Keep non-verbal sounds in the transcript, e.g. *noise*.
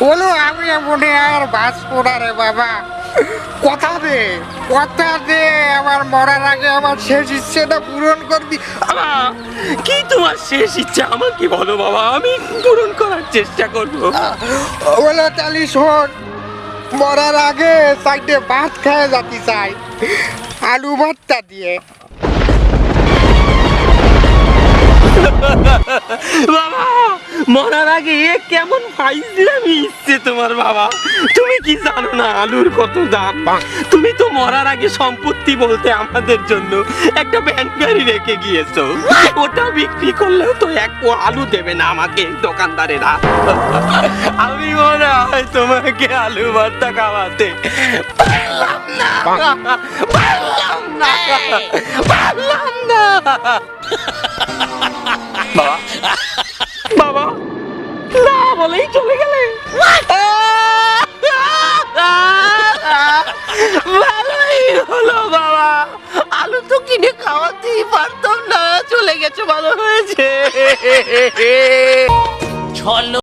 বলো আমি মনে আর বাঁচবো না রে বাবা। কথা দে কথা দে আমার মরার আগে আমার শেষ ইচ্ছেটা পূরণ করবি। বাবা কি তোমার শেষ ইচ্ছা? আমাকে বলো বাবা আমি পূরণ করার চেষ্টা করব। বলো তালি শোন। মরার আগে সাইডে ভাত খেয়ে যাতে চাই। আলু ভর্তা দিয়ে। *laughs* বাবা মরার আগে এ কেমন ফাইজলামি ইচ্ছে তোমার বাবা? তুমি কি জানো না আলুর কত দাম? তুমি তো মরার আগে সম্পত্তি বলতে আমাদের জন্য একটা ব্যাংক গাড়ি রেখে গিয়েছো। ওটা বিক্রি করলেও তো এক আলু দেবে না আমাকে দোকানদারেরা। আমি মনে হয় তোমাকে আলু ভর্তা খাওয়াতে পারলাম না। পারলাম না। পারলাম না। বলেই চলে গেলে। ভালোই হলো বাবা। আলু তো কিনে খাওয়াতেই পারতাম না। চলে গেছে, ভালো হয়েছে।